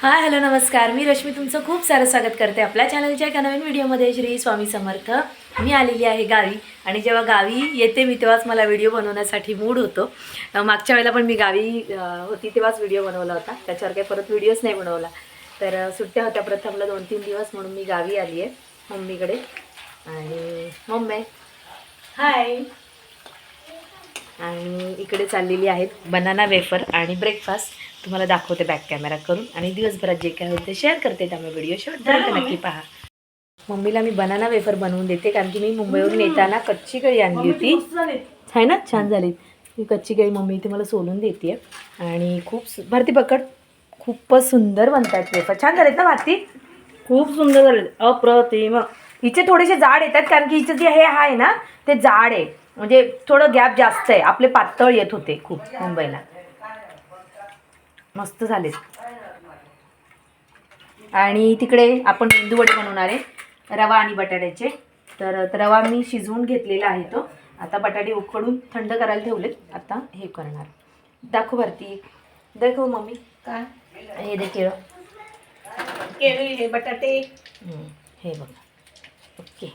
Hi hello नमस्कार. मी रश्मी तुमचं खूप सारं स्वागत करते आपल्या चॅनलच्या एका नवीन व्हिडिओमध्ये श्री स्वामी समर्थ. मी आलेली आहे गावी आणि जेव्हा गावी येते मी तेव्हाच मला व्हिडिओ बनवण्यासाठी मूड होतो. मागच्या वेळेला पण मी गावी होती तेव्हाच व्हिडिओ बनवला होता. त्याच्यावर काही परत व्हिडिओच नाही बनवला. तर सुट्ट्या होत्या प्रथमला दोन तीन दिवस म्हणून मी गावी आली आहे मम्मीकडे. आणि मम्मी. हाय आणि इकडे चाललेली आहेत बनाना वेफर आणि ब्रेकफास्ट तुम्हाला दाखवते बॅक कॅमेरा करून आणि दिवसभरात जे काय होईल ते शेअर करते त्यामुळे व्हिडिओ शेवटपर्यंत नक्की पहा. मम्मीला मी बनाना वेफर बनवून देते कारण की मी मुंबईवरून येताना कच्ची केळी आणली होती. आहे. ना? छान झाली. ही कच्ची केळी मम्मी इथे मला सोलून देते आणि खूप भारती पकड. खूपच सुंदर बनतात वेफर छान झालेत ना भारती खूप सुंदर झाले अप्रतिम. हिचे थोडेसे जाड येतात कारण की हिचं जे हे आहे ना ते जाड आहे. म्हणजे थोडं गॅप जास्त आहे. आपले पातळ येत होते खूप मुंबईला. मस्त झालेत. आणि तिकडे आपण मेंदू वडे बनवणार आहे रवा आणि बटाट्याचे. तर रवा मी शिजवून घेतलेला आहे तो. आता बटाटे उकडून थंड करायला ठेवलेत. आता हे करणार. दाखव भारती दाखव मम्मी. काय? हे दे केळं. केळी हे बटाटे. हे बघा. ओके.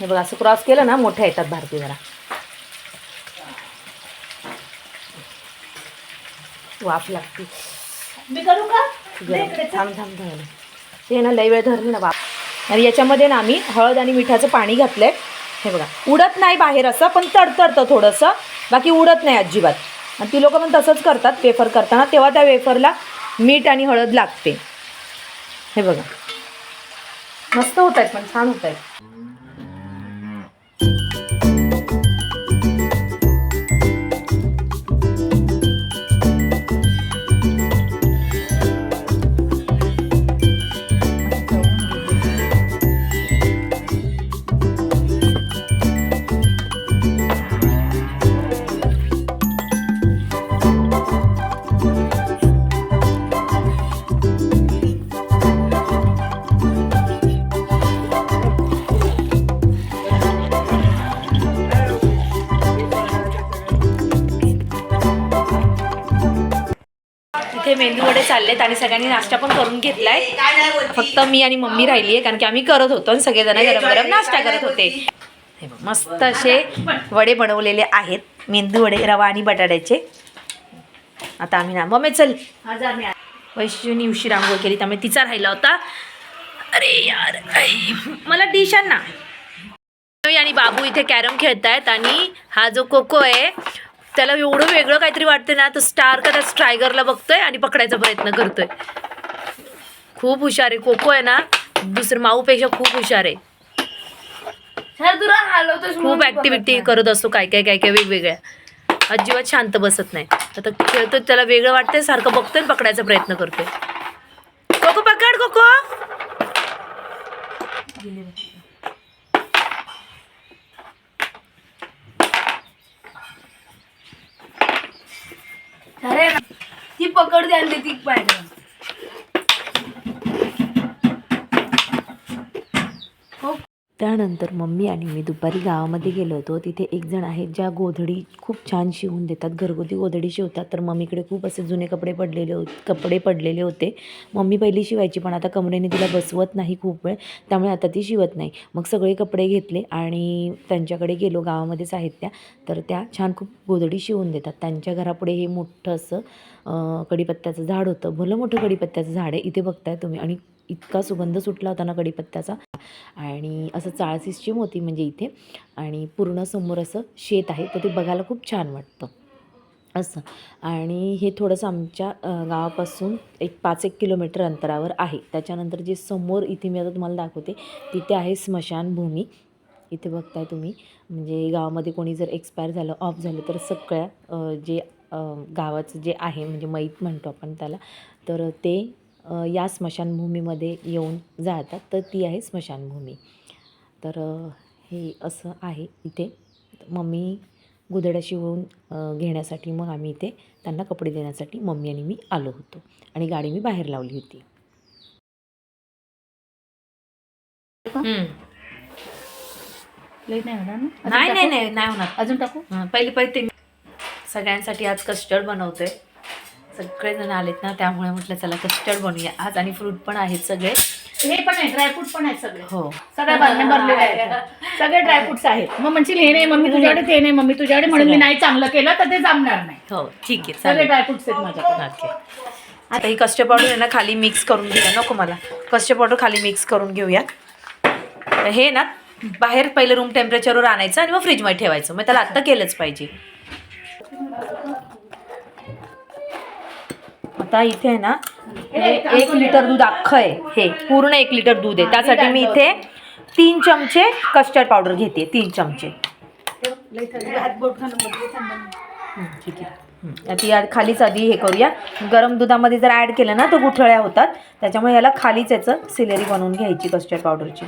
हे बघा असं क्रॉस केलं ना मोठ्या येतात भारती जरा. वाफ लागते. थांब थांब थांब. ते ना लई वेळ धरली ना बाप. आणि याच्यामध्ये ना आम्ही हळद आणि मिठाचं पाणी घातलंय. हे बघा उडत नाही बाहेर असं पण तडतडतं थोडंसं. बाकी उडत नाही अजिबात. आणि ती लोक पण तसंच करतात वेफर करताना. तेव्हा त्या वेफरला मीठ आणि हळद लागते. हे बघा. मस्त होत आहेत पण छान होत आहेत इथे मेंदू वडे चाललेत आणि सगळ्यांनी नाश्ता पण करून घेतलाय. फक्त मी आणि मम्मी राहिली आहे कारण की आम्ही करत होतो आणि सगळेजण गरम गरम नाश्ता करत होते. मस्त असे वडे बनवलेले आहेत. मेंदू वडे रवा आणि बटाट्याचे. आता आम्ही ना मम्मी चल. वैष्णूनी उशीर आंघोळ केली त्यामुळे तिचा राहिला होता. अरे यार मला डिश आण ना. आणि बाबू इथे कॅरम खेळतायत आणि हा जो कोको आहे त्याला एवढं वेगळं काहीतरी वाटतं ना तो स्टार का त्या स्ट्रायगरला बघतोय आणि पकडायचा प्रयत्न करतोय. खूप हुशार आहे. कोको आहे ना दुसरं माऊपेक्षा खूप हुशार आहे. खूप ऍक्टिव्हिटी करत असतो काय काय काय काय वेगवेगळ्या. अजिबात शांत बसत नाही. आता खेळतो त्याला वेगळं वाटतंय सारखं बघतोय पकडायचा प्रयत्न करतोय. कोको पकड कोको अरे पकड पकडते आणि ती पाहिजे त्यानंतर मम्मी आणि मी दुपारी गावामध्ये गेलो होतो. तिथे एक जण आहेत ज्या गोधडी खूप छान शिवून देतात. घरगुती गोधडी शिवतात. तर मम्मीकडे खूप असे जुने कपडे पडलेले होते कपडे पडलेले होते. मम्मी पहिली शिवायची पण आता कमरेने तिला बसवत नाही खूप वेळ. त्यामुळे आता ती शिवत नाही. मग सगळे कपडे घेतले आणि त्यांच्याकडे गेलो गावामध्येच आहेत त्या. तर त्या छान खूप गोधडी शिवून देतात. त्यांच्या घरापुढे हे मोठं असं कडीपत्त्याचं झाड होतं. भलं मोठं कडीपत्त्याचं झाड आहे. इथे बघताय तुम्ही. आणि इतका सुगंध सुटला होता ना कडीपत्त्याचा आणि असं चाळ सिस्टीम होती म्हणजे इथे. आणि पूर्ण समोर असं शेत आहे. तर ते बघायला खूप छान वाटतं. असं. आणि हे थोडंसं आमच्या गावापासून एक पाच एक किलोमीटर अंतरावर आहे. त्याच्यानंतर जे समोर इथे मी आता तुम्हाला दाखवते तिथे आहे स्मशानभूमी इथे बघताय तुम्ही. म्हणजे गावामध्ये कोणी जर एक्सपायर झालं ऑफ झालं तर सगळ्या जे गावाचं जे आहे म्हणजे मैत म्हणतो आपण त्याला तर ते या स्मशानभूमीमध्ये येऊन जातात. तर ती आहे स्मशानभूमी. तर हे असं आहे इथे. मम्मी गुदड्या शिवून घेण्यासाठी मग आम्ही इथे त्यांना कपडे देण्यासाठी मम्मी आणि मी आलो होतो. आणि गाडी मी बाहेर लावली होती. नाही होणार ना? अजून नाही नाही होणार. अजून टाकू? हं, पहिले पहिले ते सगळ्यांसाठी आज कस्टर्ड बनवतोय सगळेजण आलेत ना त्यामुळे म्हटलं चला कस्टर्ड बनवूया. आज आणि फ्रूट पण आहेत सगळे. हे पण आहे ड्रायफ्रूट पण आहेत सगळे. हो. सगळ्या बादल्या भरलेले आहेत. सगळे ड्रायफ्रुट्स आहेत. मग म्हणशील हे नाही मम्मी तुझ्याकडे ते नाही मम्मी तुझ्याकडे. म्हणून मी नाही चांगलं केलं तर ते जमणार नाही. हो ठीक आहे सगळे चालेल. ड्रायफ्रुट्स आहेत माझ्याकडे. ओके. आता ही कस्टर्ड पावडर आहे ना खाली मिक्स करून घेऊया. नको मला. कस्टर्ड पावडर खाली मिक्स करून घेऊया. हे ना बाहेर पहिलं रूम टेम्परेचरवर आणायचं आणि मग फ्रीजमध्ये ठेवायचं. मग त्याला आत्ता केलंच पाहिजे. आता इथे आहे ना एक लिटर दूध अख्खं आहे. हे पूर्ण एक लिटर दूध आहे. त्यासाठी मी इथे तीन चमचे कस्टर्ड पावडर घेते तीन चमचे. ठीक आहे. हं, खालीच आधी हे करूया. गरम दुधामध्ये जर ॲड केलं ना तर गुठळ्या होतात. त्याच्यामुळे याला खालीच याचं सिलेरी बनवून घ्यायची कस्टर्ड पावडरची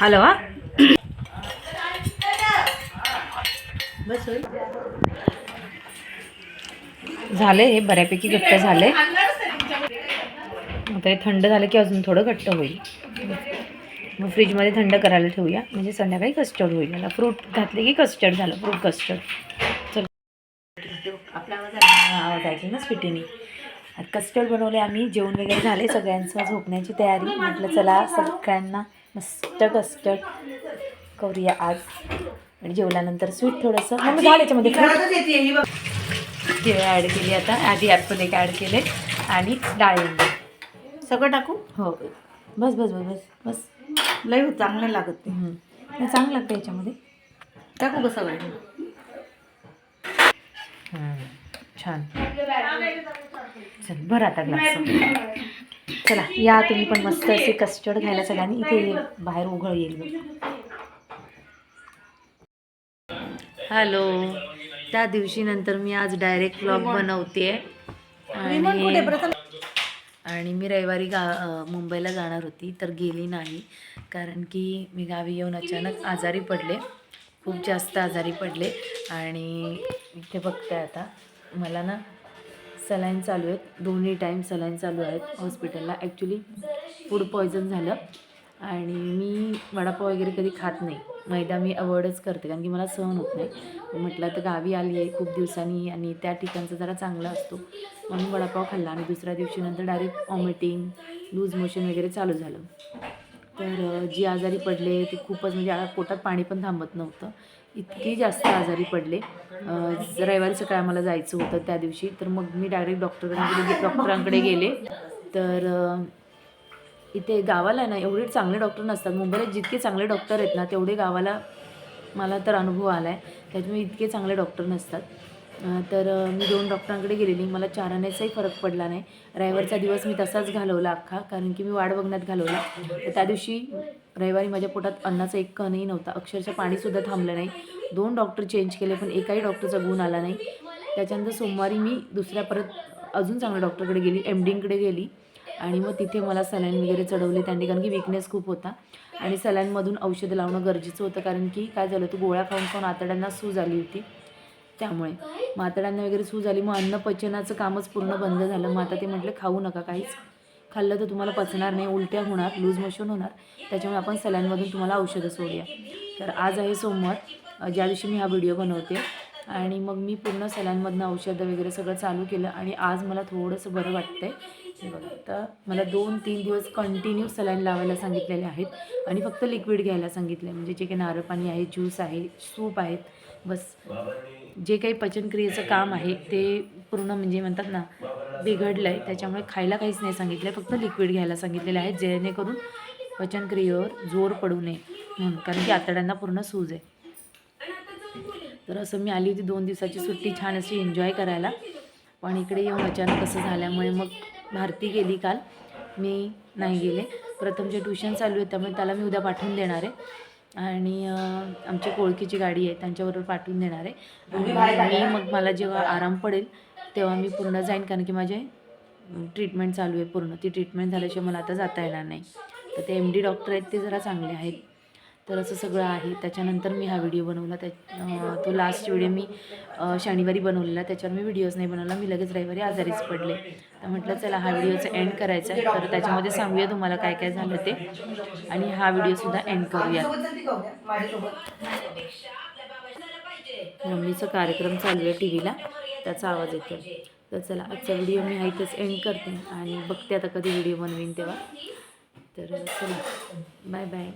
हॅलो हा. बस होईल. झाले हे बऱ्यापैकी घट्ट झाले. आता हे थंड झालं की अजून थोडं घट्ट होईल. मग फ्रीजमध्ये थंड करायला ठेवूया. म्हणजे संध्याकाळी कस्टर्ड होईल. मला फ्रूट घातले की कस्टर्ड झालं. फ्रूट कस्टर्ड चल. आपला आवाज आला. आवाज ऐकला ना स्वीटीने. कस्टर्ड बनवले आम्ही. जेवण वगैरे झाले. सगळ्यांचं झोपण्याची तयारी. म्हटलं चला सगळ्यांना मस्त कस्टर्ड करूया आज. आणि जेवल्यानंतर स्वीट थोडंसं. मग झालं याच्यामध्ये. केळं ॲड केली आता. आधी ॲपल एक ॲड केले. आणि डाळिंब सगळं टाकू? हो. बस बस बस बस बस. लई चांगलं लागत. नाही, चांगलं लागतं याच्यामध्ये. टाकू का सगळं. छान. चल बरं आता ग्लास चला या तुम्ही पण मस्त असे कस्टर्ड घ्यायला सगळ्यांनी. इथे. बाहेर उघळ येईल बघ हॅलो. त्या दिवशी नंतर मी आज डायरेक्ट ब्लॉग बनवते आणि आणि मी रविवारी गा मुंबईला जाणार होती तर गेली नाही. कारण की मी गावी येऊन अचानक आजारी पडले. खूप जास्त आजारी पडले. आणि इथे बघताय आता मला ना सलाईन चालू आहेत. दोन्ही टाईम सलाईन चालू आहेत हॉस्पिटलला ॲक्च्युली फूड पॉयझन झालं. आणि मी वडापाव वगैरे कधी खात नाही. मैदा मी अवॉइडच करते कारण की मला सहन होत नाही. म्हटलं तर गावी आली आहे खूप दिवसांनी आणि त्या ठिकाणचं जरा चांगला असतो. म्हणून वडापाव खाल्ला आणि दुसऱ्या दिवशी नंतर डायरेक्ट वॉमिटिंग लूज मोशन वगैरे चालू झालं. तर जी आजारी पडले ते खूपच म्हणजे पोटात पाणी पण थांबत नव्हतं. इतकी जास्त आजारी पडले. रविवारी सकाळी आम्हाला जायचं होतं त्या दिवशी. तर मग मी डायरेक्ट डॉक्टरांकडे डॉक्टरांकडे गेले. तर इथे गावाला ना एवढे चांगले डॉक्टर नसतात. मुंबईला जितके चांगले डॉक्टर आहेत ना तेवढे गावाला मला तर अनुभव आला आहे त्याच्यामुळे इतके चांगले डॉक्टर नसतात. तर मी दोन डॉक्टरांकडे गेलेली. मला चार आण्याचाही फरक पडला नाही. रविवारचा दिवस मी तसाच घालवला अख्खा. कारण की मी वाट बघण्यात घालवला. तर त्या दिवशी रविवारी माझ्या पोटात अन्नाचा एक कणही नव्हता. अक्षरशः पाणीसुद्धा थांबलं नाही. दोन डॉक्टर चेंज केले पण एकाही डॉक्टरचा गुण आला नाही. त्याच्यानंतर सोमवारी मी दुसऱ्या परत अजून चांगल्या डॉक्टरकडे गेली. एम डीकडे गेली. आणि मग तिथे मला सलाईन वगैरे चढवले त्यांनी कारण की विकनेस खूप होता. आणि सलाईनमधून औषधं लावणं गरजेचं होतं कारण की काय झालं होतं गोळ्या खाऊन खाऊन आतड्यांना सूज आली होती. त्यामुळे मग आतड्यांना वगैरे सूज आली मग अन्न पचनाचं कामच पूर्ण बंद झालं. मग आता ते म्हटलं खाऊ नका काहीच. खाल्लं तर तुम्हाला पचणार नाही उलट्या होणार लूज मोशन होणार. त्याच्यामुळे आपण सलाईनमधून तुम्हाला औषधं सोडूया. तर आज आहे सोमवार ज्या दिवशी मी हा व्हिडिओ बनवते. आणि मग मी पूर्ण सलाईनमधनं औषधं वगैरे सगळं चालू केलं. आणि आज मला थोडंसं बरं वाटतंय हे बघा. आता मला दोन तीन दिवस कंटिन्यू सलाईन लावायला सांगितलेले आहेत आणि फक्त लिक्विड घ्यायला सांगितलं आहे म्हणजे जे काही नारळ पाणी आहे ज्यूस आहे सूप आहेत बस. जे काही पचनक्रियेचं काम आहे ते पूर्ण म्हणजे म्हणतात ना बिघडलं आहे त्याच्यामुळे खायला काहीच नाही सांगितलं आहे फक्त लिक्विड घ्यायला सांगितलेलं आहे जेणेकरून पचनक्रियेवर जोर पडू नये म्हणून. कारण की आतड्यांना पूर्ण सूज आहे. तर असं मी आली होती दोन दिवसाची सुट्टी छान अशी एन्जॉय करायला. पण इकडे येऊन अचानक असं झाल्यामुळे मग भारती गेली काल. मी नाही गेले. प्रथमचे ट्युशन चालू आहे त्यामुळे त्याला मी उद्या पाठवून देणार आहे. आणि अं, आमच्या कोळकीची गाडी आहे त्यांच्याबरोबर पाठवून देणार आहे. मी मग मला जेव्हा आराम पडेल तेव्हा मी पूर्ण जाईन. कारण की माझे ट्रीटमेंट चालू आहे पूर्ण. ती ट्रीटमेंट झाल्याशिवाय मला आता जाता येणार नाही. तर ते एम डी डॉक्टर आहेत ते जरा चांगले आहेत. तर असं सगळं आहे. त्याच्यानंतर मी हा व्हिडिओ बनवला. त्या तो लास्ट व्हिडिओ मी शनिवारी बनवलेला. त्याच्यावर मी व्हिडिओज नाही बनवला. मी लगेच रविवारी आजारीच पडले. तर म्हटलं चला हा व्हिडिओचा एंड करायचा आहे. तर त्याच्यामध्ये सांगूया तुम्हाला काय काय झालं ते. आणि हा व्हिडिओसुद्धा एंड करूया. मम्मीचा कार्यक्रम चालू आहे टी व्हीला त्याचा आवाज येतो तर चला आजचा व्हिडिओ मी हा इथंच एंड करते. आणि बघते आता कधी व्हिडिओ बनवीन तेव्हा. तर चला बाय बाय